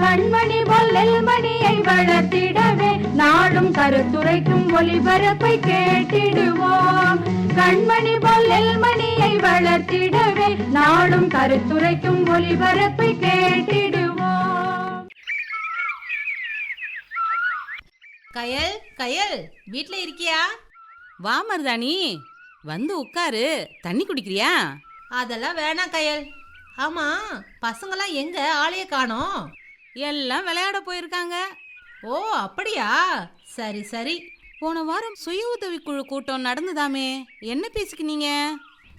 கண்மணி பொல்லல் மணியை வளர்த்திடவே நாடும் கருத்துரைக்கும் ஒளிபரப்பை கேட்டிடுவோம். கண்மணி பொல்லல் மணியை வளர்த்திடவே நாடும் கருத்துரைக்கும் ஒளிபரப்பை கேட்டிடுவோம். கயல் கயல் வீட்ல இருக்கியா? வா மருதாணி வந்து உட்காரு. தண்ணி குடிக்கிறியா? அதெல்லாம் வேணாம் கயல். ஆமா பசங்கெல்லாம் எங்க ஆளைய காணோம்? எல்லாம் விளையாட போயிருக்காங்க. ஓ அப்படியா? சரி சரி. போன வாரம் சுய உதவி குழு கூட்டம் நடந்துதாமே. என்ன பேசிக்கினீங்க?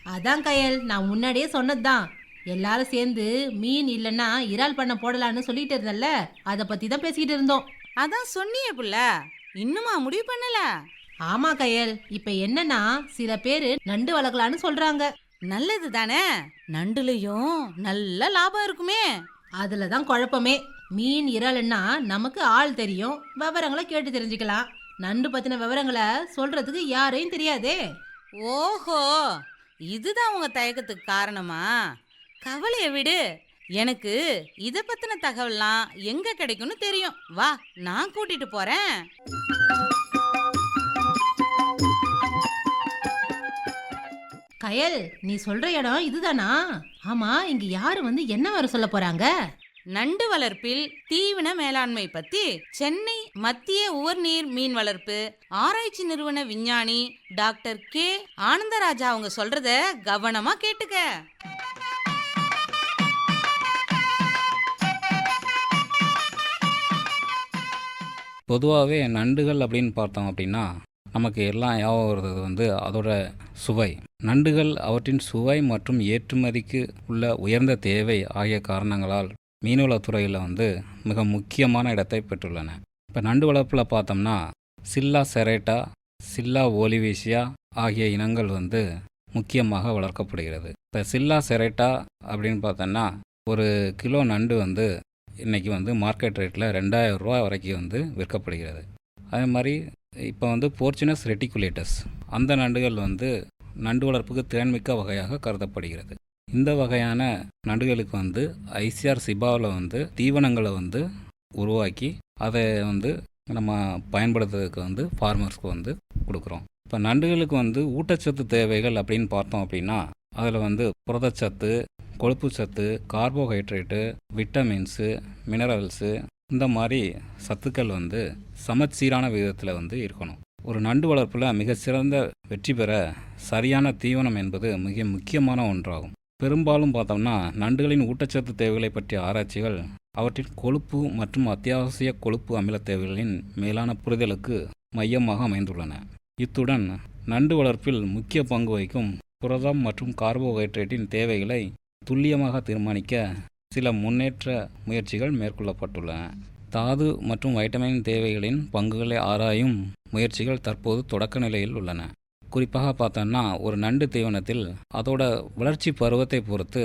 அதான் கயல் நான் முன்னாடியே சொன்னதுதான். எல்லாரும் சேர்ந்து மீன் இல்லைன்னா இறால் பண்ண போடலான்னு சொல்லிட்டு இருந்தல்ல அதை பத்தி தான் பேசிக்கிட்டு இருந்தோம். அதான் சொன்னியே புள்ள இன்னுமா முடிவு பண்ணல? ஆமா கயல் இப்ப என்னன்னா சில பேரு நண்டு வளர்க்கலான்னு சொல்றாங்க. நல்லது தானே நண்டுலயும் நல்ல லாபம் இருக்குமே. அதுல தான் குழப்பமே. மீன் இறால்னா நமக்கு ஆள் தெரியும். விவரங்களை கேட்டு தெரிஞ்சுக்கலாம். நண்டு பத்தின விவரங்களை சொல்றதுக்கு யாரையும் தெரியாதே. ஓஹோ இதுதான் உங்க தயக்கத்துக்கு காரணமா? கவலைய விடு. எனக்கு இத பத்தின தகவல்லாம் எங்க கிடைக்கும்னு தெரியும். வா நான் கூட்டிட்டு போறேன். கயல் நீ சொல்ற இடம் இதுதானா? ஆமா இங்க யாரு வந்து என்ன வர சொல்ல போறாங்க? நண்டு வளர்ப்பில் தீவன மேலாண்மை பத்தி சென்னை மத்திய உவர்நீர் மீன் வளர்ப்பு ஆராய்ச்சி நிறுவன விஞ்ஞானி டாக்டர் கே. ஆனந்தராஜா அவங்க சொல்றத கவனமா கேட்டுக்க. பொதுவாகவே நண்டுகள் அப்படின்னு பார்த்தோம் அப்படின்னா நமக்கு எல்லாம் ஞாபகம் வருது வந்து அதோட சுவை. நண்டுகள் அவற்றின் சுவை மற்றும் ஏற்றுமதிக்கு உள்ள உயர்ந்த தேவை ஆகிய காரணங்களால் மீன்வளத்துறையில் வந்து மிக முக்கியமான இடத்தை பெற்றுள்ளன. இப்போ நண்டு வளர்ப்பில் பார்த்தோம்னா சில்லா செரேட்டா சில்லா ஓலிவேசியா ஆகிய இனங்கள் வந்து முக்கியமாக வளர்க்கப்படுகிறது. இப்போ சில்லா செரேட்டா அப்படின்னு பார்த்தோம்னா ஒரு கிலோ நண்டு வந்து இன்றைக்கி வந்து மார்க்கெட் ரேட்டில் ரெண்டாயிரம் ரூபா வரைக்கும் வந்து விற்கப்படுகிறது. அதே மாதிரி இப்போ வந்து போர்ச்சுனஸ் ரெட்டிகுலேட்டஸ் அந்த நண்டுகள் வந்து நண்டு வளர்ப்புக்கு திறன்மிக்க வகையாக கருதப்படுகிறது. இந்த வகையான நண்டுகளுக்கு வந்து ஐசிஆர் சிபாவில் வந்து தீவனங்களை வந்து உருவாக்கி அதை வந்து நம்ம பயன்படுத்துறதுக்கு வந்து ஃபார்மர்ஸ்க்கு வந்து கொடுக்குறோம். இப்போ நண்டுகளுக்கு வந்து ஊட்டச்சத்து தேவைகள் அப்படின்னு பார்த்தோம் அப்படின்னா அதில் வந்து புரதச்சத்து கொழுப்பு சத்து கார்போஹைட்ரேட்டு விட்டமின்ஸு மினரல்ஸு இந்த மாதிரி சத்துக்கள் வந்து சமச்சீரான விதத்தில் வந்து இருக்கணும். ஒரு நண்டு வளர்ப்பில் மிகச்சிறந்த வெற்றி பெற சரியான தீவனம் என்பது மிக முக்கியமான ஒன்றாகும். பெரும்பாலும் பார்த்தோம்னா நண்டுகளின் ஊட்டச்சத்து தேவைகளை பற்றிய ஆராய்ச்சிகள் அவற்றின் கொழுப்பு மற்றும் அத்தியாவசிய கொழுப்பு அமில தேவைகளின் மேலான புரிதலுக்கு மையமாக அமைந்துள்ளன. இத்துடன் நண்டு வளர்ப்பில் முக்கிய பங்கு வகிக்கும் புரதம் மற்றும் கார்போஹைட்ரேட்டின் தேவைகளை துல்லியமாக தீர்மானிக்க சில முன்னேற்ற முயற்சிகள் மேற்கொள்ளப்பட்டுள்ளன. தாது மற்றும் வைட்டமின் தேவைகளின் பங்குகளை ஆராயும் முயற்சிகள் தற்போது தொடக்க நிலையில் உள்ளன. குறிப்பாக பார்த்தோன்னா ஒரு நண்டு தீவனத்தில் அதோட வளர்ச்சி பருவத்தை பொறுத்து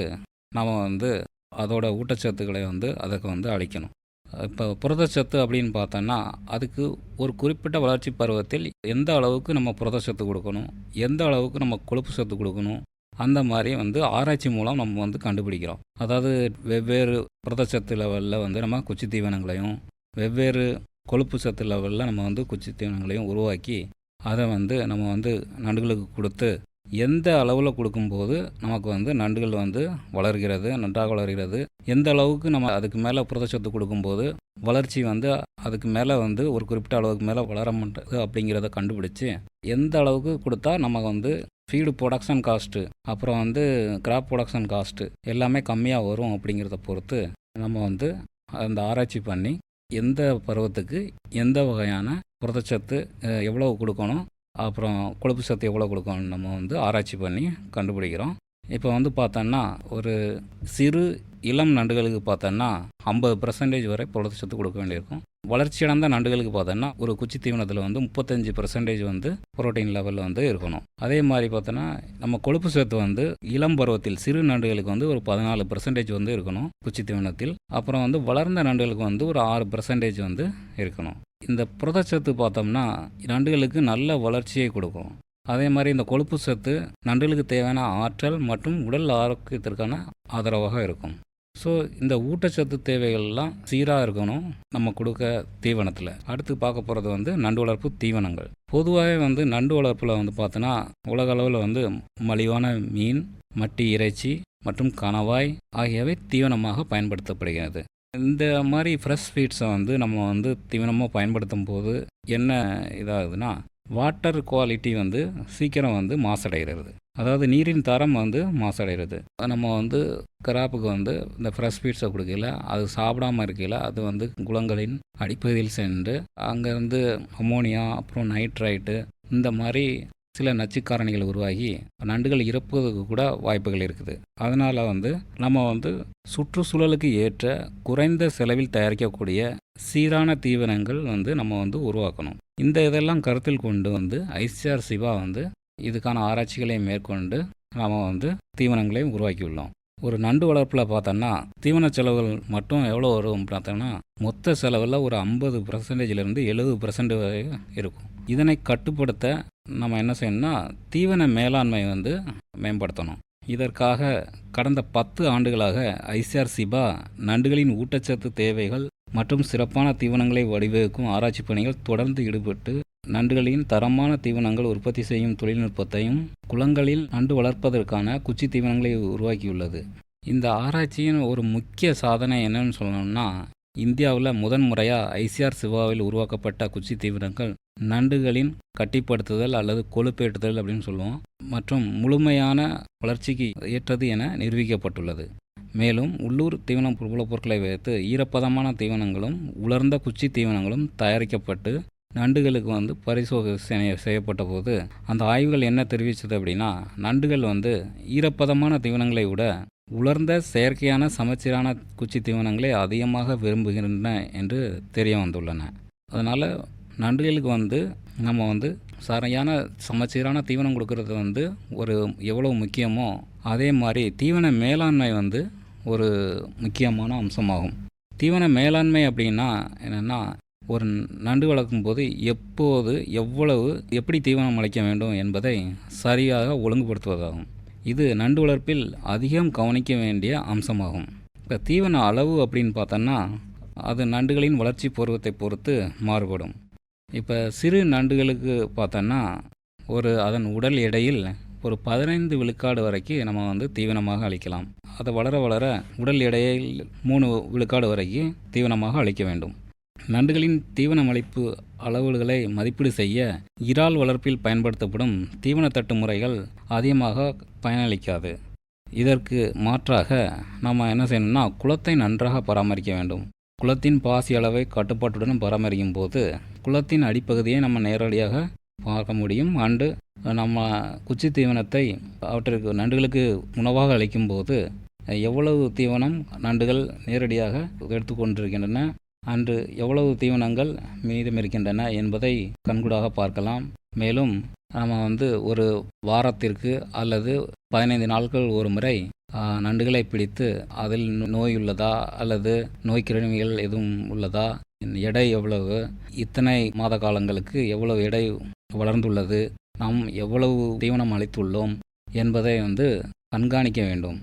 நாம் வந்து அதோட ஊட்டச்சத்துக்களை வந்து அதுக்கு வந்து அளிக்கணும். இப்போ புரதச்சத்து அப்படின்னு பார்த்தோன்னா அதுக்கு ஒரு குறிப்பிட்ட வளர்ச்சி பருவத்தில் எந்த அளவுக்கு நம்ம புரதச்சத்து கொடுக்கணும் எந்த அளவுக்கு நம்ம கொழுப்பு சத்து கொடுக்கணும் அந்த மாதிரி வந்து ஆராய்ச்சி மூலம் நம்ம வந்து கண்டுபிடிக்கிறோம். அதாவது வெவ்வேறு புரதச்சத்து லெவலில் வந்து நம்ம குச்சி தீவனங்களையும் வெவ்வேறு கொழுப்பு சத்து லெவலில் நம்ம வந்து குச்சி தீவனங்களையும் உருவாக்கி அதை வந்து நம்ம வந்து நண்டுகளுக்கு கொடுத்து எந்த அளவில் கொடுக்கும்போது நமக்கு வந்து நண்டுகள் வந்து வளர்கிறது நன்றாக வளர்கிறது எந்த அளவுக்கு நம்ம அதுக்கு மேலே புரதச்சத்து கொடுக்கும்போது வளர்ச்சி வந்து அதுக்கு மேலே வந்து ஒரு குறிப்பிட்ட அளவுக்கு மேலே வளர மாட்டேது அப்படிங்கிறத கண்டுபிடிச்சு எந்த அளவுக்கு கொடுத்தா நம்ம வந்து ஃபீடு ப்ரொடக்ஷன் காஸ்ட்டு அப்புறம் வந்து கிராப் ப்ரொடக்ஷன் காஸ்ட்டு எல்லாமே கம்மியாக வரும் அப்படிங்கிறத பொறுத்து நம்ம வந்து அந்த ஆராய்ச்சி பண்ணி எந்த பருவத்துக்கு எந்த வகையான புரதச்சத்து எவ்வளோ கொடுக்கணும்? அப்புறம் கொழுப்பு சத்து எவ்வளோ கொடுக்கணும் நம்ம வந்து ஆராய்ச்சி பண்ணி கண்டுபிடிக்கிறோம். இப்போ வந்து பார்த்தோன்னா ஒரு சிறு இளம் நண்டுகளுக்கு பார்த்தோன்னா ஐம்பது பர்சன்டேஜ் வரை புரதச்சத்து கொடுக்க வேண்டியிருக்கும். வளர்ச்சியடைந்த நண்டுகளுக்கு பார்த்தோன்னா ஒரு குச்சி தீவனத்தில் வந்து முப்பத்தஞ்சு பர்சன்டேஜ் வந்து புரோட்டீன் லெவலில் வந்து இருக்கணும். அதே மாதிரி பார்த்தோன்னா நம்ம கொழுப்பு சத்து வந்து இளம் பருவத்தில் சிறு நண்டுகளுக்கு வந்து ஒரு பதினாலு பர்சன்டேஜ் வந்து இருக்கணும் குச்சி தீவனத்தில். அப்புறம் வந்து வளர்ந்த நண்டுகளுக்கு வந்து ஒரு ஆறு பர்சன்டேஜ் வந்து இருக்கணும். இந்த புரதச்சத்து பார்த்தோம்னா நண்டுகளுக்கு நல்ல வளர்ச்சியை கொடுக்கும். அதே மாதிரி இந்த கொழுப்பு சத்து நண்டுகளுக்கு தேவையான ஆற்றல் மற்றும் உடல் ஆரோக்கியத்திற்கான ஆதரவாக இருக்கும். ஸோ இந்த ஊட்டச்சத்து தேவைகள்லாம் சீராக இருக்கணும் நம்ம கொடுக்க தீவனத்தில். அடுத்து பார்க்க போகிறது வந்து நண்டு வளர்ப்பு தீவனங்கள். பொதுவாகவே வந்து நண்டு வளர்ப்பில் வந்து பார்த்தோன்னா உலக அளவில் வந்து மலிவான மீன் மட்டி இறைச்சி மற்றும் கணவாய் ஆகியவை தீவனமாக பயன்படுத்தப்படுகிறது. இந்த மாதிரி ஃப்ரெஷ் ஸ்வீட்ஸை வந்து நம்ம வந்து தீவனமாக பயன்படுத்தும் போது என்ன இதாகுதுன்னா வாட்டர் குவாலிட்டி வந்து சீக்கிரம் வந்து மாசடைகிறது. அதாவது நீரின் தரம் வந்து மாசடைகிறது. நம்ம வந்து கிராப்புக்கு வந்து இந்த ஃப்ரெஷ் ஃபீட்ஸை கொடுக்கல அது சாப்பிடாம இருக்கையில் அது வந்து குளங்களின் அடிப்பகுதியில் சென்று அங்கேருந்து அமோனியா அப்புறம் நைட்ரைட்டு இந்த மாதிரி சில நச்சுக்காரணிகள் உருவாகி நண்டுகள் இறப்பதற்கு கூட வாய்ப்புகள் இருக்குது. அதனால் வந்து நம்ம வந்து சுற்றுச்சூழலுக்கு ஏற்ற குறைந்த செலவில் தயாரிக்கக்கூடிய சீரான தீவனங்கள் வந்து நம்ம வந்து உருவாக்கணும். இந்த இதெல்லாம் கருத்தில் கொண்டு வந்து ஐசிஆர் சிவா வந்து இதுக்கான ஆராய்ச்சிகளை மேற்கொண்டு நாம் வந்து தீவனங்களையும் உருவாக்கியுள்ளோம். ஒரு நண்டு வளர்ப்பில் பார்த்தோன்னா தீவன செலவுகள் மட்டும் எவ்வளோ வரும் பார்த்தோன்னா மொத்த செலவில் ஒரு ஐம்பது பர்சன்டேஜிலேருந்து எழுபது பர்சன்ட் வரை இருக்கும். இதனை கட்டுப்படுத்த நம்ம என்ன செய்யணும்னா தீவன மேலாண்மை வந்து மேம்படுத்தணும். இதற்காக கடந்த பத்து ஆண்டுகளாக ஐசிஆர் சிபா நண்டுகளின் ஊட்டச்சத்து தேவைகள் மற்றும் சிறப்பான தீவனங்களை வடிவகுக்கும் ஆராய்ச்சி பணிகள் தொடர்ந்து ஈடுபட்டு நண்டுகளின் தரமான தீவனங்கள் உற்பத்தி செய்யும் தொழில்நுட்பத்தையும் குளங்களில் நண்டு வளர்ப்பதற்கான குச்சி தீவனங்களை உருவாக்கியுள்ளது. இந்த ஆராய்ச்சியின் ஒரு முக்கிய சாதனை என்னன்னு சொல்லணும்னா இந்தியாவில் முதன் முறையாக ஐசிஆர் சிவாவில் உருவாக்கப்பட்ட குச்சி தீவனங்கள் நண்டுகளின் கட்டிப்படுத்துதல் அல்லது கொழுப்பேற்றுதல் அப்படின்னு சொல்லுவோம். மற்றும் முழுமையான வளர்ச்சிக்கு ஏற்றது என நிரூபிக்கப்பட்டுள்ளது. மேலும் உள்ளூர் தீவன பொருட்களை வைத்து ஈரப்பதமான தீவனங்களும் உலர்ந்த குச்சி தீவனங்களும் தயாரிக்கப்பட்டு நண்டுகளுக்கு வந்து பரிசோதனை செய்ய- செய்யப்பட்ட போது அந்த ஆய்வுகள் என்ன தெரிவித்தது அப்படின்னா நண்டுகள் வந்து ஈரப்பதமான தீவனங்களை விட உலர்ந்த செயற்கையான சமச்சீரான குச்சி தீவனங்களை அதிகமாக விரும்புகின்றன என்று தெரிய வந்துள்ளன. அதனால் நண்டுகளுக்கு வந்து நம்ம வந்து சரியான சமச்சீரான தீவனம் கொடுக்கறது வந்து ஒரு எவ்வளோ முக்கியமோ அதே மாதிரி தீவன மேலாண்மை வந்து ஒரு முக்கியமான அம்சமாகும். தீவன மேலாண்மை அப்படின்னா என்னென்னா ஒரு நண்டு வளர்க்கும் போது எப்போது எவ்வளவு எப்படி தீவனம் அளிக்க வேண்டும் என்பதை சரியாக ஒழுங்குபடுத்துவதாகும். இது நண்டு வளர்ப்பில் அதிகம் கவனிக்க வேண்டிய அம்சமாகும். இப்போ தீவன அளவு அப்படின்னு பார்த்தோன்னா அது நண்டுகளின் வளர்ச்சி பருவத்தை பொறுத்து மாறுபடும். இப்போ சிறு நண்டுகளுக்கு பார்த்தோன்னா ஒரு அதன் உடல் எடையில் ஒரு பதினைந்து விழுக்காடு வரைக்கும் நம்ம வந்து தீவனமாக அளிக்கலாம். அதை வளர வளர உடல் எடையில் மூணு விழுக்காடு வரைக்கும் தீவனமாக அளிக்க வேண்டும். நண்டுகளின் தீவனம் அளிப்பு அளவுகளை மதிப்பீடு செய்ய இறால் வளர்ப்பில் பயன்படுத்தப்படும் தீவனத்தட்டு முறைகள் அதிகமாக பயனளிக்காது. இதற்கு மாற்றாக நம்ம என்ன செய்யணும்னா குளத்தை நன்றாக பராமரிக்க வேண்டும். குளத்தின் பாசி அளவை கட்டுப்பாட்டுடன் பராமரிக்கும் போது குளத்தின் அடிப்பகுதியை நம்ம நேரடியாக பார்க்க முடியும். அண்டு நம்ம குச்சி தீவனத்தை அவற்றிற்கு நண்டுகளுக்கு உணவாக அளிக்கும்போது எவ்வளவு தீவனம் நண்டுகள் நேரடியாக எடுத்துக்கொண்டிருக்கின்றன அன்று எவ்வளவு தீவனங்கள் மீதம் இருக்கின்றன என்பதை கண்கூடாக பார்க்கலாம். மேலும் நம்ம வந்து ஒரு வாரத்திற்கு அல்லது பதினைந்து நாட்கள் ஒரு முறை நண்டுகளை பிடித்து அதில் நோய் உள்ளதா அல்லது நோய் கிருமிகள் எதுவும் உள்ளதா? எடை எவ்வளவு? இத்தனை மாத காலங்களுக்கு எவ்வளவு எடை வளர்ந்துள்ளது? நாம் எவ்வளவு தீவனம் அளித்துள்ளோம்? என்பதை வந்து கண்காணிக்க வேண்டும்.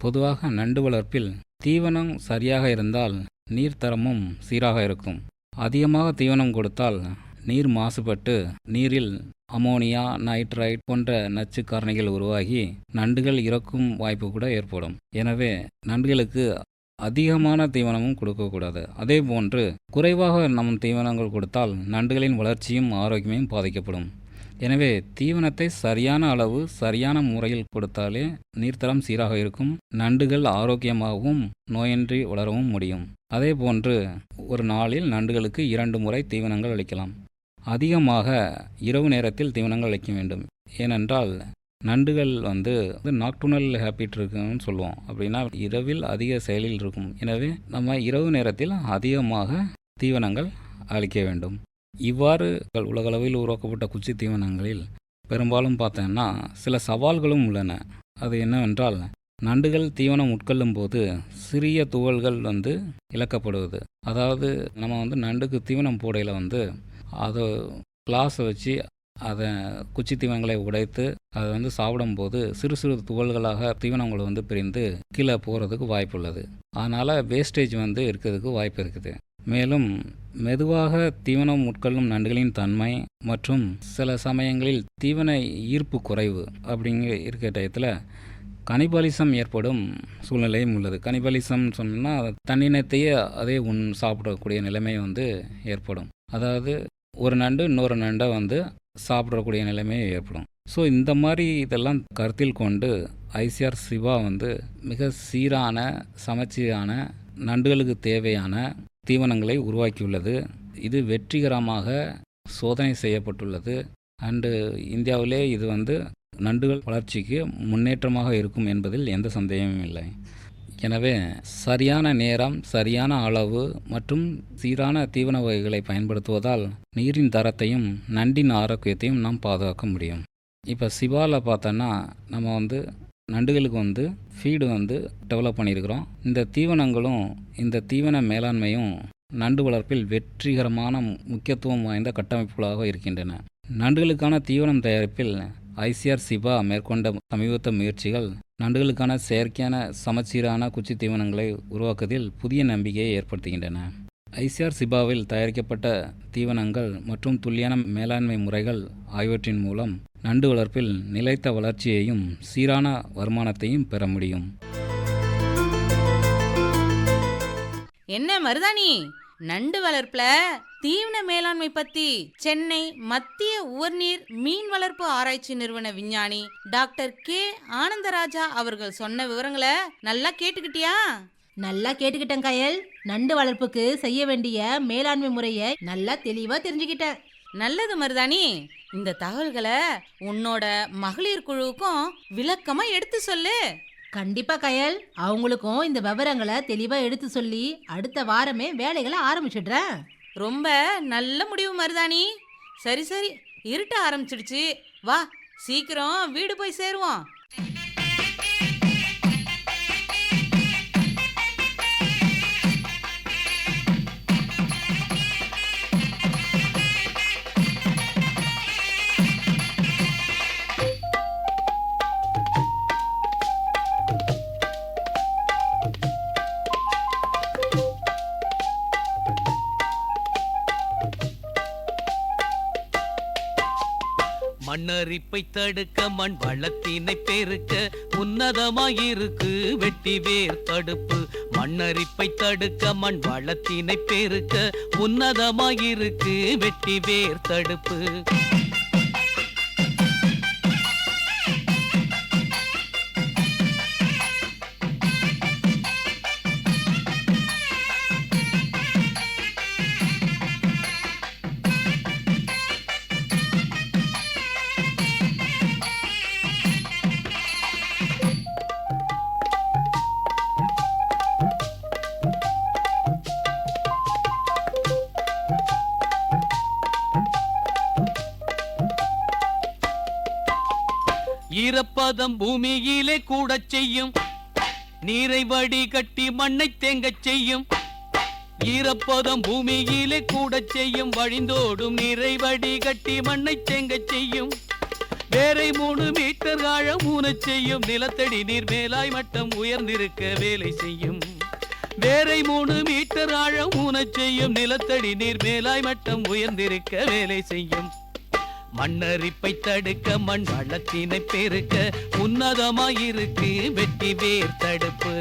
பொதுவாக நண்டு வளர்ப்பில் தீவனம் சரியாக இருந்தால் நீர்த்தரமும் சீராக இருக்கும். அதிகமாக தீவனம் கொடுத்தால் நீர் மாசுபட்டு நீரில் அமோனியா நைட்ரைட் போன்ற நச்சு காரணிகள் உருவாகி நண்டுகள் இறக்கும் வாய்ப்பு கூட ஏற்படும். எனவே நண்டுகளுக்கு அதிகமான தீவனமும் கொடுக்கக்கூடாது. அதே போன்று குறைவாக நம் தீவனங்கள் கொடுத்தால் நண்டுகளின் வளர்ச்சியும் ஆரோக்கியமும் பாதிக்கப்படும். எனவே தீவனத்தை சரியான அளவு சரியான முறையில் கொடுத்தாலே நீர்த்தரம் சீராக இருக்கும் நண்டுகள் ஆரோக்கியமாகவும் நோயின்றி வளரவும் முடியும். அதே போன்று ஒரு நாளில் நண்டுகளுக்கு இரண்டு முறை தீவனங்கள் அளிக்கலாம். அதிகமாக இரவு நேரத்தில் தீவனங்கள் வைக்க வேண்டும். ஏனென்றால் நண்டுகள் வந்து நாக்டுனல் ஹேபிட் இருக்குன்னு சொல்லுவோம். அப்படின்னா இரவில் அதிக செயலில் இருக்கும். எனவே நம்ம இரவு நேரத்தில் அதிகமாக தீவனங்கள் அளிக்க வேண்டும். இவ்வாறு உலகளவில் உருவாக்கப்பட்ட குச்சி தீவனங்களில் பெரும்பாலும் பார்த்தோன்னா சில சவால்களும் உள்ளன. அது என்னவென்றால் நண்டுகள் தீவனம் உட்கொள்ளும் போது சிறிய துகள்கள் வந்து இழக்கப்படுவது. அதாவது நம்ம வந்து நண்டுக்கு தீவனம் போடையில் வந்து அதை கிளாஸை வச்சு அதை குச்சி தீவனங்களை உடைத்து அதை வந்து சாப்பிடும்போது சிறு சிறு துகள்களாக தீவனங்கள் வந்து பிரிந்து கீழே போகிறதுக்கு வாய்ப்பு உள்ளது அதனால் வேஸ்டேஜ் வந்து இருக்கிறதுக்கு வாய்ப்பு இருக்குது. மேலும் மெதுவாக தீவனம் உட்கொள்ளும் நண்டுகளின் தன்மை மற்றும் சில சமயங்களில் தீவன ஈர்ப்பு குறைவு அப்படிங்க இருக்கிற டயத்தில் கனிபாலிசம் ஏற்படும் சூழ்நிலையும் உள்ளது. கனிபாலிசம் சொன்னால் தன்னினத்தையே அதே உண் சாப்பிடக்கூடிய நிலைமை வந்து ஏற்படும். அதாவது ஒரு நண்டு இன்னொரு நண்டை வந்து சாப்பிடக்கூடிய நிலைமை ஏற்படும். ஸோ இந்த மாதிரி இதெல்லாம் கருத்தில் கொண்டு ஐசிஆர் சிவா வந்து மிக சீரான சமச்சீரான நண்டுகளுக்கு தேவையான தீவனங்களை உருவாக்கியுள்ளது. இது வெற்றிகரமாக சோதனை செய்யப்பட்டுள்ளது. அண்டு இந்தியாவிலே இது வந்து நண்டுகள் வளர்ச்சிக்கு முன்னேற்றமாக இருக்கும் என்பதில் எந்த சந்தேகமும் இல்லை. எனவே சரியான நேரம் சரியான அளவு மற்றும் சீரான தீவன வகைகளை பயன்படுத்துவதால் நீரின் தரத்தையும் நண்டின் ஆரோக்கியத்தையும் நாம் பாதுகாக்க முடியும். இப்போ சிவாவில் பார்த்தோன்னா நம்ம வந்து நண்டுகளுக்கு வந்து ஃபீடு வந்து டெவலப் பண்ணியிருக்கிறோம். இந்த தீவனங்களும் இந்த தீவன மேலாண்மையும் நண்டு வளர்ப்பில் வெற்றிகரமான முக்கியத்துவம் வாய்ந்த கட்டமைப்புகளாக இருக்கின்றன. நண்டுகளுக்கான தீவனம் தயாரிப்பில் ஐசிஆர் சிபா மேற்கொண்ட சமீபத்த முயற்சிகள் நண்டுகளுக்கான செயற்கையான சமச்சீரான குச்சி தீவனங்களை உருவாக்குவதில் புதிய நம்பிக்கையை ஏற்படுத்துகின்றன. ஐசிஆர் சிபாவில் தயாரிக்கப்பட்ட தீவனங்கள் மற்றும் துல்லியான மேலாண்மை முறைகள் ஆகியவற்றின் மூலம் நண்டு வளர்ப்பில் நிலைத்த வளர்ச்சியையும் சீரான வருமானத்தையும் பெற முடியும். என்ன மருதாணி? நண்டு வளர்ப்பில் தீவன மேலாண்மை பத்தி சென்னை மத்திய உவர்நீர் மீன் வளர்ப்பு ஆராய்ச்சி நிறுவன விஞ்ஞானி டாக்டர் கே ஆனந்தராஜா அவர்கள் சொன்ன விவரங்களை நல்லா கேட்டுக்கிட்டியா? நல்லா கேட்டுக்கிட்டேன் கயல். நண்டு வளர்ப்புக்கு செய்ய வேண்டிய மேலாண்மை முறையை நல்லா தெளிவா தெரிஞ்சுக்கிட்டேன். நல்லது மருதாணி. இந்த தகவல்களை உன்னோட மகளிர் குழுவுக்கும் விளக்கமா எடுத்து சொல்லு. கண்டிப்பா கயல். அவங்களுக்கும் இந்த விவரங்களை தெளிவா எடுத்து சொல்லி அடுத்த வாரமே வேலைகளை ஆரம்பிச்சிடுறேன். ரொம்ப நல்ல முடிவு மருதாணி. சரி சரி. இருட்ட ஆரம்பிச்சிடுச்சு. வா சீக்கிரம் வீடு போய் சேருவோம். மண்ணரிப்பை தடுக்க மண் வளத்தினை பெருக்க உன்னதமாயிருக்கு வெட்டி வேர் தடுப்பு. மண்ணரிப்பை தடுக்க மண் வளத்தினை பெருக்க உன்னதமாயிருக்கு வெட்டி வேர் தடுப்பு. பூமியிலே கூடச் செய்யும். நீரை வடி கட்டி மண்ணை தேங்கச் செய்யும். ஈரப்பதம் பூமியிலே கூடச் செய்யும். வழிந்தோடும் நீரை வடி கட்டி மண்ணை தேங்கச் செய்யும். வேரை மூணு மீட்டர் ஆழம் ஊனச் செய்யும். நிலத்தடி நீர் மேலாய் மட்டம் உயர்ந்திருக்க வேலை செய்யும். வேரை மூணு மீட்டர் ஆழம் ஊனச் செய்யும். நிலத்தடி நீர் மேலாய் மட்டம் உயர்ந்திருக்க வேலை செய்யும். மண்ணரிப்பை தடுக்க மண் வளத்தினை பெருக்க உன்னதமாயிருக்கு வெட்டி வேர் தடுப்பு.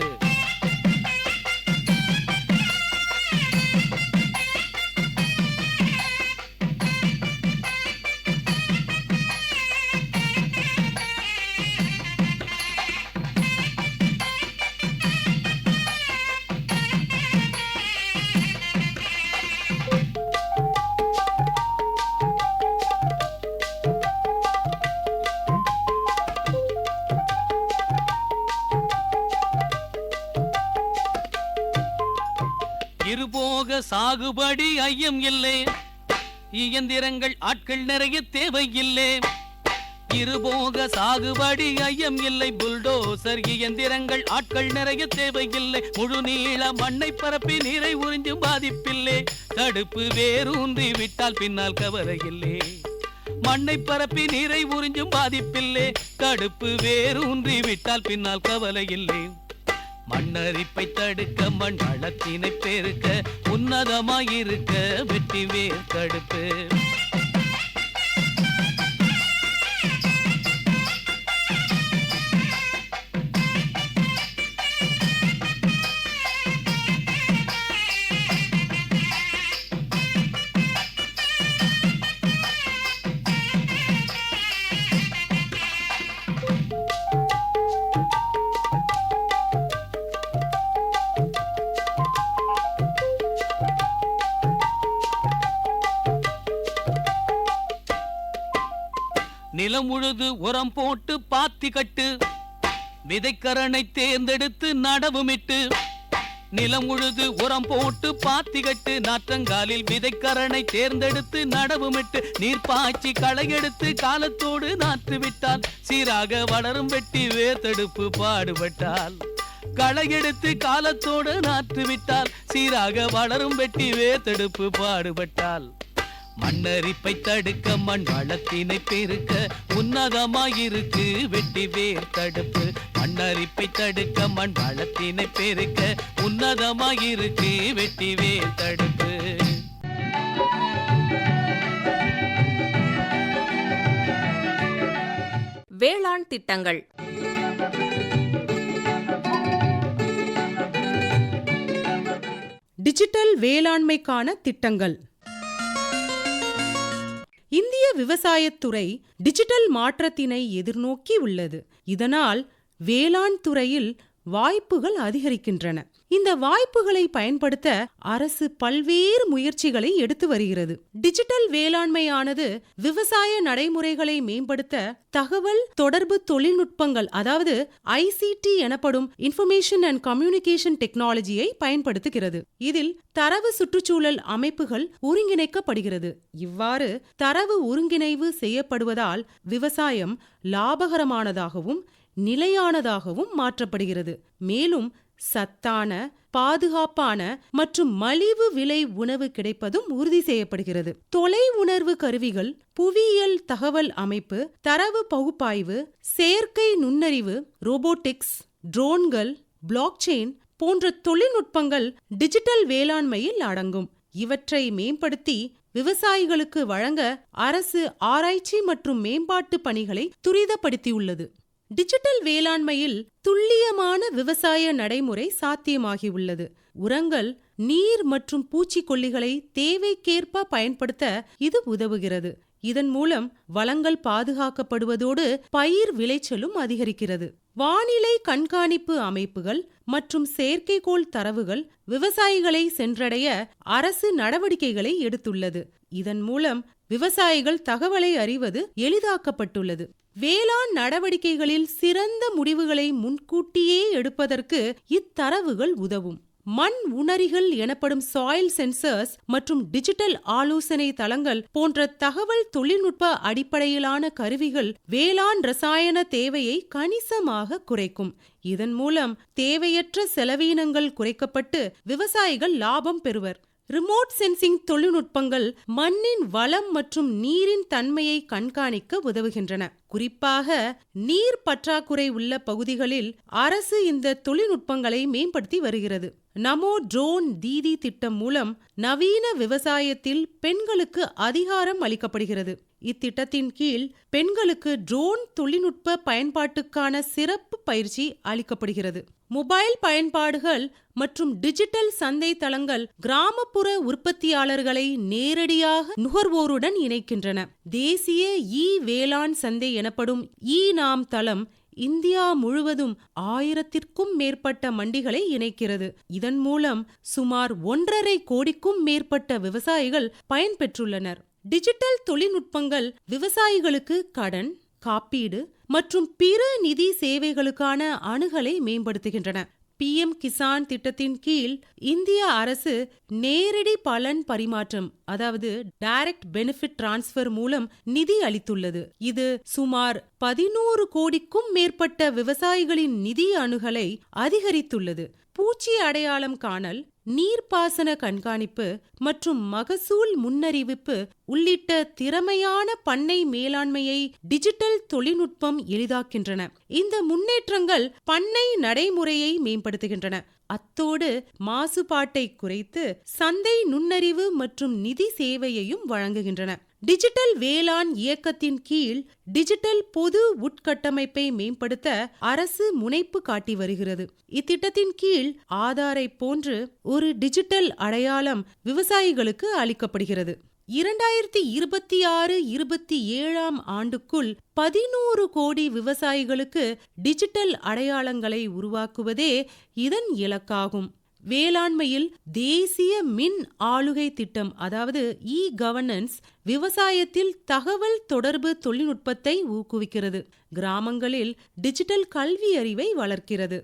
இருபோக சாகுபடி ஐயம் இல்லை. இயந்திரங்கள் ஆட்கள் நிறைய தேவை இல்லை இருபோக சாகுபடி ஐயம் இல்லை. புல்டோசர் இயந்திரங்கள் ஆட்கள் நிறைய தேவையில்லை. முழு நீள மண்ணை பரப்பி நீரை உறிஞ்சும் பாதிப்பில்லை. தடுப்பு வேரூன்றி விட்டால் பின்னால் கவலை இல்லை மண்ணை பரப்பி நீரை உறிஞ்சும் பாதிப்பில்லை. தடுப்பு வேரூன்றி விட்டால் பின்னால் கவலை இல்லை மண்ணரிப்பை தடுக்க மண் வளத்தினை பெருக்க உன்னதமாயிருக்க வெட்டி வேர் தடுப்பு பொழுது உரம் போட்டு பாத்தி கட்டு. விதைக்கரணை தேர்ந்தெடுத்து நடவுமிட்டு. நிலம் உழுது உரம் போட்டு பாத்தி கட்டு. நாற்றங்காலில் விதைக்கரணை தேர்ந்தெடுத்து நடவுமிட்டு. நீர் பாய்ச்சி களையெடுத்து காலத்தோடு நாற்று விட்டால் சீராக வளரும் வெட்டி வேர்த்தெடுப்பு பாடுபட்டால். களையெடுத்து காலத்தோடு நாற்று விட்டால் சீராக வளரும் வெட்டி வேர்த்தெடுப்பு பாடுபட்டால். மண்ணரிப்பை தடுக்க மண் வளத்தினை பெருக்க உன்னதமாயிருக்கு வெட்டி வேர் தடுப்பு. மண்ணரிப்பை தடுக்க மண் வளத்தினை பெருக்க உன்னதமாயிருக்கு வெட்டி வேர் தடுப்பு. வேளாண் திட்டங்கள். டிஜிட்டல் வேளாண்மைக்கான திட்டங்கள். இந்திய விவசாயத்துறை டிஜிட்டல் மாற்றத்தினை எதிர்நோக்கி உள்ளது. இதனால் வேளாண் துறையில் வாய்ப்புகள் அதிகரிக்கின்றன. இந்த வாய்ப்புகளை பயன்படுத்த அரசு பல்வேறு முயற்சிகளை எடுத்து வருகிறது. டிஜிட்டல் வேளாண்மையானது விவசாய நடைமுறைகளை மேம்படுத்த தகவல் தொடர்பு தொழில்நுட்பங்கள் அதாவது ஐசிடி எனப்படும் இன்ஃபர்மேஷன் அண்ட் கம்யூனிகேஷன் டெக்னாலஜியை பயன்படுத்துகிறது. இதில் தரவு சுற்றுச்சூழல் அமைப்புகள் ஒருங்கிணைக்கப்படுகிறது. இவ்வாறு தரவு ஒருங்கிணைவு செய்யப்படுவதால் விவசாயம் லாபகரமானதாகவும் நிலையானதாகவும் மாற்றப்படுகிறது. மேலும் சத்தான பாதுகாப்பான மற்றும் மலிவு விலை உணவு கிடைப்பதும் உறுதி செய்யப்படுகிறது. தொலை உணர்வு கருவிகள் புவியியல் தகவல் அமைப்பு தரவு பகுப்பாய்வு செயற்கை நுண்ணறிவு ரோபோட்டிக்ஸ் ட்ரோன்கள் பிளாக்செயின் போன்ற தொழில்நுட்பங்கள் டிஜிட்டல் வேளாண்மையில் அடங்கும். இவற்றை மேம்படுத்தி விவசாயிகளுக்கு வழங்க அரசு ஆராய்ச்சி மற்றும் மேம்பாட்டு பணிகளை துரிதப்படுத்தியுள்ளது. டிஜிட்டல் வேளாண்மையில் துல்லியமான விவசாய நடைமுறை சாத்தியமாகியுள்ளது. உரங்கள் நீர் மற்றும் பூச்சிக்கொல்லிகளை தேவைக்கேற்ப பயன்படுத்த இது உதவுகிறது. இதன் மூலம் வளங்கள் பாதுகாக்கப்படுவதோடு பயிர் விளைச்சலும் அதிகரிக்கிறது. வானிலை கண்காணிப்பு அமைப்புகள் மற்றும் செயற்கைக்கோள் தரவுகள் விவசாயிகளை சென்றடைய அரசு நடவடிக்கைகளை எடுத்துள்ளது. இதன் மூலம் விவசாயிகள் தகவலை அறிவது எளிதாக்கப்பட்டுள்ளது. வேளாண் நடவடிக்கைகளில் சிறந்த முடிவுகளை முன்கூட்டியே எடுப்பதற்கு இத்தரவுகள் உதவும். மண் உணரிகள் எனப்படும் சாயில் சென்சர்ஸ் மற்றும் டிஜிட்டல் ஆலோசனை தளங்கள் போன்ற தகவல் தொழில்நுட்ப அடிப்படையிலான கருவிகள் வேளாண் ரசாயன தேவையை கணிசமாக குறைக்கும். இதன் மூலம் தேவையற்ற செலவீனங்கள் குறைக்கப்பட்டு விவசாயிகள் லாபம் பெறுவர். ரிமோட் சென்சிங் தொழில்நுட்பங்கள் மண்ணின் வளம் மற்றும் நீரின் தன்மையை கண்காணிக்க உதவுகின்றன. குறிப்பாக நீர் பற்றாக்குறை உள்ள பகுதிகளில் அரசு இந்த தொழில்நுட்பங்களை மேம்படுத்தி வருகிறது. நமோ ட்ரோன் தீதி திட்டம் மூலம் நவீன விவசாயத்தில் பெண்களுக்கு அதிகாரம் அளிக்கப்படுகிறது. இத்திட்டத்தின் கீழ் பெண்களுக்கு ட்ரோன் தொழில்நுட்ப பயன்பாட்டுக்கான சிறப்பு பயிற்சி அளிக்கப்படுகிறது. மொபைல் பயன்பாடுகள் மற்றும் டிஜிட்டல் சந்தை தளங்கள் கிராமப்புற உற்பத்தியாளர்களை நேரடியாக நுகர்வோருடன் இணைக்கின்றன. தேசிய இ வேளாண் சந்தை எனப்படும் இ நாம் தளம் இந்தியா முழுவதும் ஆயிரத்திற்கும் மேற்பட்ட மண்டிகளை இணைக்கிறது. இதன் மூலம் சுமார் ஒன்றரை கோடிக்கும் மேற்பட்ட விவசாயிகள் பயன்பெற்றுள்ளனர். டிஜிட்டல் தொழில்நுட்பங்கள் விவசாயிகளுக்கு கடன் காப்பீடு மற்றும் பிற நிதி சேவைகளுக்கான அணுகலை மேம்படுத்துகின்றன. பிஎம் கிசான் திட்டத்தின் கீழ் இந்திய அரசு நேரடி பலன் பரிமாற்றம் அதாவது டைரக்ட் பெனிஃபிட் டிரான்ஸ்பர் மூலம் நிதி அளித்துள்ளது. இது சுமார் பதினோரு கோடிக்கும் மேற்பட்ட விவசாயிகளின் நிதி அணுகலை அதிகரித்துள்ளது. பூச்சி அடையாளம் காணல் நீர்ப்பாசன கண்காணிப்பு மற்றும் மகசூல் முன்னறிவிப்பு உள்ளிட்ட திறமையான பண்ணை மேலாண்மையை டிஜிட்டல் தொழில்நுட்பம் எளிதாக்கின்றன. இந்த முன்னேற்றங்கள் பண்ணை நடைமுறையை மேம்படுத்துகின்றன. அத்தோடு மாசுபாட்டை குறைத்து சந்தை நுண்ணறிவு மற்றும் நிதி சேவையையும் வழங்குகின்றன. டிஜிட்டல் வேளாண் இயக்கத்தின் கீழ் டிஜிட்டல் பொது உட்கட்டமைப்பை மேம்படுத்த அரசு முனைப்பு காட்டி வருகிறது. இத்திட்டத்தின் கீழ் ஆதாரை போன்று ஒரு டிஜிட்டல் அடையாளம் விவசாயிகளுக்கு அளிக்கப்படுகிறது. இரண்டாயிரத்தி இருபத்தி ஆறு இருபத்தி ஏழாம் ஆண்டுக்குள் பதினோரு கோடி விவசாயிகளுக்கு டிஜிட்டல் அடையாளங்களை உருவாக்குவதே இதன் இலக்காகும். வேளாண்மையில் தேசிய மின் ஆளுகை திட்டம் அதாவது இ கவர்னன்ஸ் விவசாயத்தில் தகவல் தொடர்பு தொழில்நுட்பத்தை ஊக்குவிக்கிறது. கிராமங்களில் டிஜிட்டல் கல்வி அறிவை வளர்க்கிறது.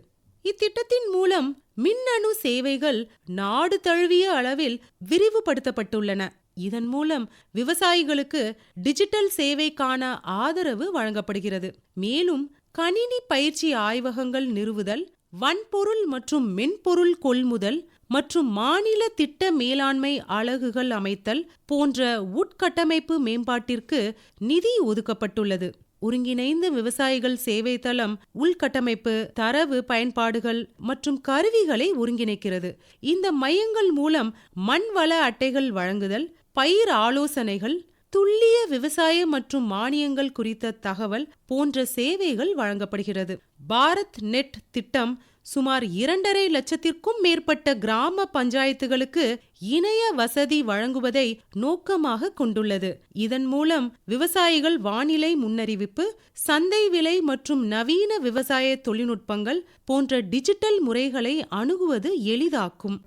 இத்திட்டத்தின் மூலம் மின்னணு சேவைகள் நாடு தழுவிய அளவில் விரிவுபடுத்தப்பட்டுள்ளன. இதன் மூலம் விவசாயிகளுக்கு டிஜிட்டல் சேவைக்கான ஆதரவு வழங்கப்படுகிறது. மேலும் கணினி பயிற்சி ஆய்வகங்கள் நிறுவுதல் வன்பொருள் மற்றும் மென்பொருள் கொள்முதல் மற்றும் மாநில திட்ட மேலாண்மை அலகுகள் அமைத்தல் போன்ற உட்கட்டமைப்பு மேம்பாட்டிற்கு நிதி ஒதுக்கப்பட்டுள்ளது. ஒருங்கிணைந்த விவசாயிகள் சேவை தளம் உள்கட்டமைப்பு தரவு பயன்பாடுகள் மற்றும் கருவிகளை ஒருங்கிணைக்கிறது. இந்த மையங்கள் மூலம் மண் வள அட்டைகள் வழங்குதல் பயிர் ஆலோசனைகள் துல்லிய விவசாய மற்றும் மானியங்கள் குறித்த தகவல் போன்ற சேவைகள் வழங்கப்படுகிறது. பாரத் நெட் திட்டம் சுமார் இரண்டரை லட்சத்திற்கும் மேற்பட்ட கிராம பஞ்சாயத்துகளுக்கு இணைய வசதி வழங்குவதை நோக்கமாக கொண்டுள்ளது. இதன் மூலம் விவசாயிகள் வானிலை முன்னறிவிப்பு சந்தை விலை மற்றும் நவீன விவசாய தொழில்நுட்பங்கள் போன்ற டிஜிட்டல் முறைகளை அணுகுவது எளிதாக்கும்.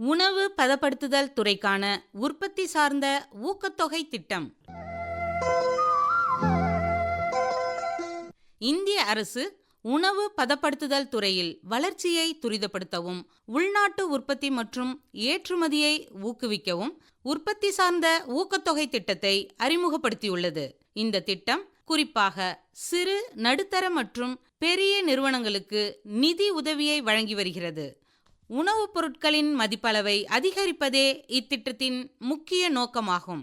உணவு பதப்படுத்துதல் துறைக்கான உற்பத்தி சார்ந்த ஊக்கத்தொகை திட்டம். இந்திய அரசு உணவு பதப்படுத்துதல் துறையில் வளர்ச்சியை துரிதப்படுத்தவும் உள்நாட்டு உற்பத்தி மற்றும் ஏற்றுமதியை ஊக்குவிக்கவும் உற்பத்தி சார்ந்த ஊக்கத்தொகை திட்டத்தை அறிமுகப்படுத்தியுள்ளது. இந்த திட்டம் குறிப்பாக சிறு நடுத்தர மற்றும் பெரிய நிறுவனங்களுக்கு நிதி உதவியை வழங்கி வருகிறது. உணவுப் பொருட்களின் மதிப்பளவை அதிகரிப்பதே இத்திட்டத்தின் முக்கிய நோக்கமாகும்.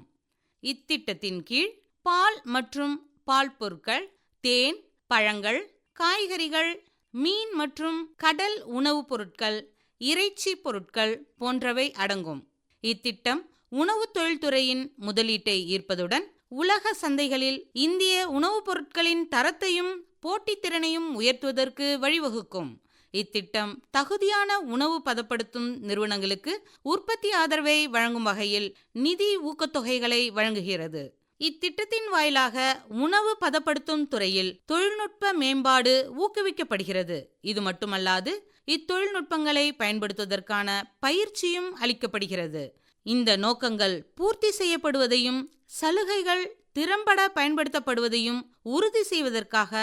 இத்திட்டத்தின் கீழ் பால் மற்றும் பால் பொருட்கள் தேன் பழங்கள் காய்கறிகள் மீன் மற்றும் கடல் உணவுப் பொருட்கள் இறைச்சி பொருட்கள் போன்றவை அடங்கும். இத்திட்டம் உணவுத் தொழில்துறையின் முதலீட்டை ஈர்ப்பதுடன் உலக சந்தைகளில் இந்திய உணவுப் பொருட்களின் தரத்தையும் போட்டித்திறனையும் உயர்த்துவதற்கு வழிவகுக்கும். இத்திட்டம் தகுதியான உணவு பதப்படுத்தும் நிறுவனங்களுக்கு உற்பத்தி ஆதரவை வழங்கும் வகையில் நிதி ஊக்கத்தொகைகளை வழங்குகிறது. இத்திட்டத்தின் வாயிலாக உணவு பதப்படுத்தும் துறையில் தொழில்நுட்ப மேம்பாடு ஊக்குவிக்கப்படுகிறது. இது மட்டுமல்லாது இத்தொழில்நுட்பங்களை பயன்படுத்துவதற்கான பயிற்சியும் அளிக்கப்படுகிறது. இந்த நோக்கங்கள் பூர்த்தி செய்யப்படுவதையும் சலுகைகள் திறம்பட பயன்படுத்தப்படுவதையும் உறுதி செய்வதற்காக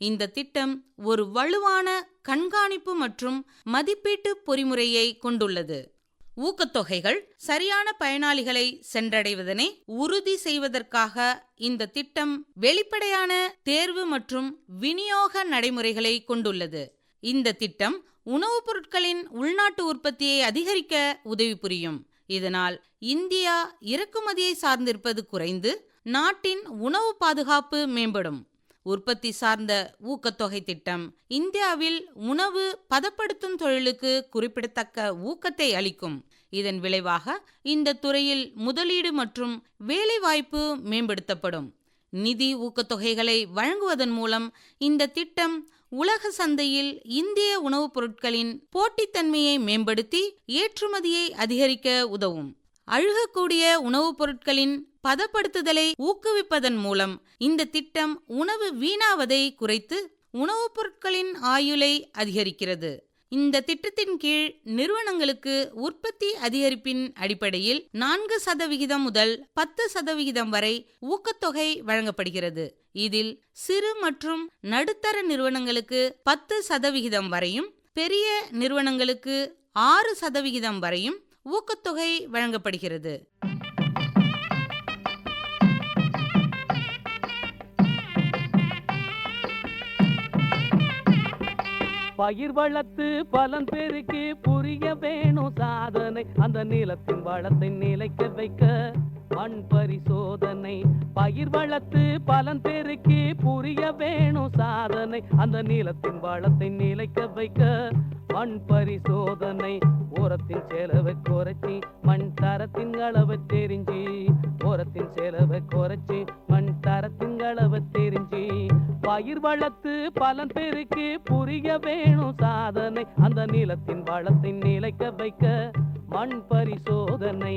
இந்த திட்டம் ஒரு வலுவான கண்காணிப்பு மற்றும் மதிப்பீட்டு பொறிமுறையை கொண்டுள்ளது. ஊக்கத்தொகைகள் சரியான பயனாளிகளை சென்றடைவதனை உறுதி செய்வதற்காக இந்த திட்டம் வெளிப்படையான தேர்வு மற்றும் விநியோக நடைமுறைகளை கொண்டுள்ளது. இந்த திட்டம் உணவுப் பொருட்களின் உள்நாட்டு உற்பத்தியை அதிகரிக்க உதவி புரியும். இதனால் இந்தியா இறக்குமதியை சார்ந்திருப்பது குறைந்து நாட்டின் உணவு பாதுகாப்பு மேம்படும். உற்பத்தி சார்ந்த ஊக்கத்தொகை திட்டம். இந்தியாவில் உணவு பதப்படுத்தும் தொழிலுக்கு குறிப்பிடத்தக்க ஊக்கத்தை அளிக்கும். இதன் விளைவாக இந்த துறையில் முதலீடு மற்றும் வேலைவாய்ப்பு மேம்படுத்தப்படும். நிதி ஊக்கத்தொகைகளை வழங்குவதன் மூலம் இந்த திட்டம் உலக சந்தையில் இந்திய உணவுப் பொருட்களின் போட்டித்தன்மையை மேம்படுத்தி ஏற்றுமதியை அதிகரிக்க உதவும். அழுகக்கூடிய உணவுப் பொருட்களின் பதப்படுத்துதலை ஊக்குவிப்பதன் மூலம் இந்த திட்டம் உணவு வீணாவதை குறைத்து உணவுப் பொருட்களின் ஆயுளை அதிகரிக்கிறது. இந்த திட்டத்தின் கீழ் நிறுவனங்களுக்கு உற்பத்தி அதிகரிப்பின் அடிப்படையில் நான்கு சதவிகிதம் முதல் பத்து சதவிகிதம் வரை ஊக்கத்தொகை வழங்கப்படுகிறது. இதில் சிறு மற்றும் நடுத்தர நிறுவனங்களுக்கு பத்து சதவிகிதம் வரையும் பெரிய நிறுவனங்களுக்கு ஆறு சதவிகிதம் வரையும் ஊக்கத்தொகை வழங்கப்படுகிறது. பயிர் வளர்த்து பலன் பெருக்கி புரிய வேணும் சாதனை. அந்த நிலத்தின் வளத்தை நிலைக்க வைக்க மண் பரிசோதனை பயிர் வளர்த்து பலன் பெருக்கி புரிய வேணும் சாதனை. அந்த நீளத்தின் வளத்தை நிலைக்க வைக்க மண் பரிசோதனை. உரத்தின் செலவை குறைச்சி மண் தரத்தின் அளவை தெரிஞ்சு. உரத்தின் செலவை குறைச்சி மண் தரத்தின் அளவை தெரிஞ்சு. பயிர் வளர்த்து பலன் பெருக்கி புரிய வேணும் சாதனை. அந்த நிலத்தின் வளத்தை நிலைக்க வைக்க மண் பரிசோதனை.